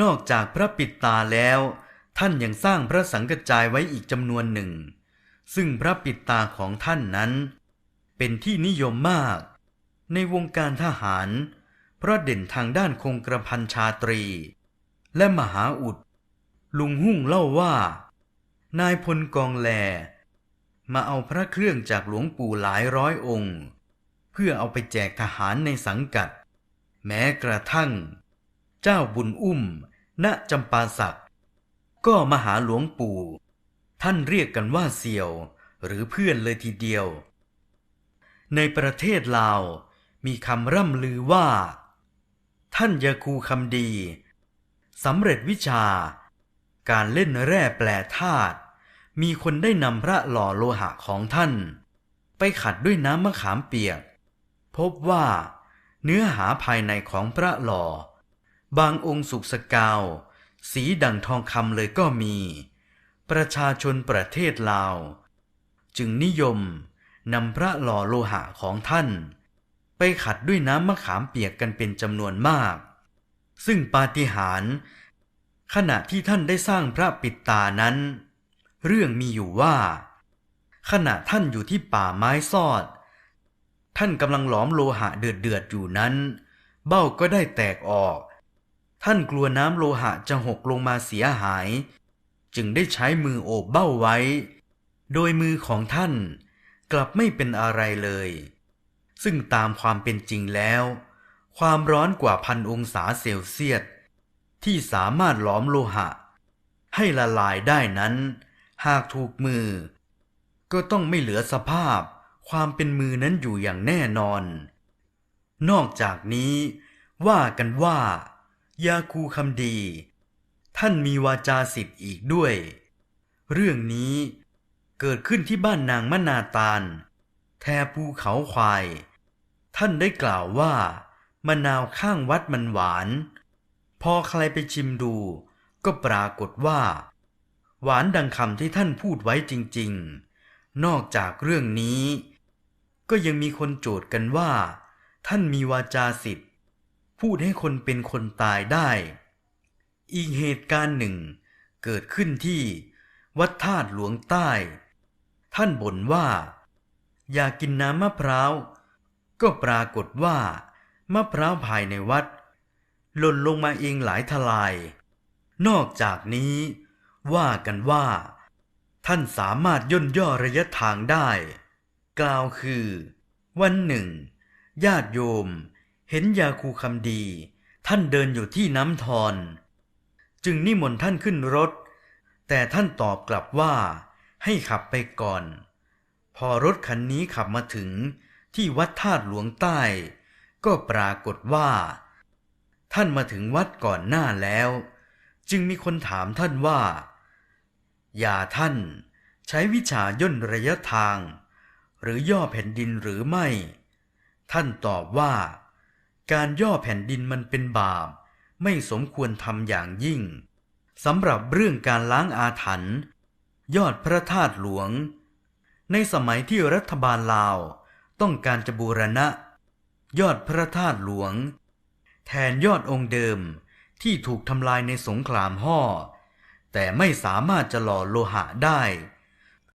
นอกจากพระปิดตาแล้ว ท่านยังสร้างพระสังกจายไว้อีกจำนวนหนึ่ง ซึ่งพระปิดตาของท่านนั้น เป็นที่นิยมมาก ในวงการทหาร เพราะเด่นทางด้านคงกระพันชาตรี และมหาอุด ลุงหุ่งเล่าว่า นายพลกองแล มาเอาพระเครื่องจากหลวงปู่หลายร้อยองค์ เพื่อเอาไปแจกทหารในสังกัด แม้กระทั่ง เจ้าบุญอุ้ม ณจำปาสักก็มาหาหลวงปู่ ท่านเรียกกันว่าเสี่ยว หรือเพื่อนเลยทีเดียว ในประเทศลาว มีคำร่ำลือว่า ท่านยาคูคำดีสำเร็จวิชา การเล่นแร่แปลธาตุมีคนได้นำพระหล่อโลหะของท่าน ไปขัดด้วยน้ำมะขามเปียก พบว่า เนื้อหาภายในของพระหล่อ บางองค์สุกสกาว สีดังทองคำเลยก็มี ประชาชนประเทศลาว จึงนิยมนำพระหล่อโลหะของท่าน ไปขัดด้วยน้ำมะขามเปียกกันเป็นจำนวนมาก ซึ่งปาฏิหาริย์ขณะที่ท่านได้สร้างพระปิดตานั้น เรื่องมีอยู่ว่า ขณะท่านอยู่ที่ป่าไม้ซอด ท่านกำลังหลอมโลหะเดือดเดือดๆอยู่นั้น เบ้าก็ได้แตกออก ท่านกลัวน้ำโลหะจะหกลงมาเสียหาย จึงได้ใช้มือโอบเบ้าไว้ โดยมือของท่านกลับไม่เป็นอะไรเลย ซึ่งตามความเป็นจริงแล้ว ความร้อนกว่าพันองศาเซลเซียสที่สามารถหลอมโลหะ ให้ละลายได้นั้น หากถูกมือ ก็ต้องไม่เหลือสภาพความเป็นมือนั้นอยู่อย่างแน่นอน นอกจากนี้ว่ากันว่า ยาคูคำดี ท่านมีวาจาสิทธิ์อีกด้วย เรื่องนี้เกิดขึ้นที่บ้านนางมนาตาล แทภูเขาควาย ท่านได้กล่าวว่ามะนาวข้างวัดมันหวาน พอใครไปชิมดู ก็ปรากฏว่า หวานดังคำที่ท่านพูดไว้จริง ๆ นอกจากเรื่องนี้ ก็ยังมีคนโจทย์กันว่า ท่านมีวาจาสิทธิ์ พูดให้คนเป็นคนตายได้ อีกเหตุการณ์หนึ่ง เกิดขึ้นที่วัดธาตุหลวงใต้ ท่านบ่นว่า อยากกินน้ำมะพร้าว ก็ปรากฏว่ามะพร้าวภายในวัดหล่นลงมาเองหลายทลาย นอกจากนี้ ว่ากันว่า ท่านสามารถย่นย่อระยะทางได้ กล่าวคือ วันหนึ่ง ญาติโยม เห็นยาคูคำดี ท่านเดินอยู่ที่น้ำทอน จึงนิมนต์ท่านขึ้นรถ แต่ท่านตอบกลับว่า ให้ขับไปก่อน พอรถคันนี้ขับมาถึงที่วัดธาตุหลวงใต้ ก็ปรากฏว่า ท่านมาถึงวัดก่อนหน้าแล้ว จึงมีคนถามท่านว่า อย่าท่านใช้วิชาย่นระยะทาง หรือย่อแผ่นดินหรือไม่ ท่านตอบว่า การย่อแผ่นดินมันเป็นบาป ไม่สมควรทำอย่างยิ่งสำหรับเรื่องการล้างอาถรรพ์ยอดพระธาตุหลวง ในสมัยที่รัฐบาลลาวต้องการจะบูรณะ ยอดพระธาตุหลวง แทนยอดองค์เดิมที่ถูกทำลายในสงครามห่อแต่ไม่สามารถจะหล่อโลหะได้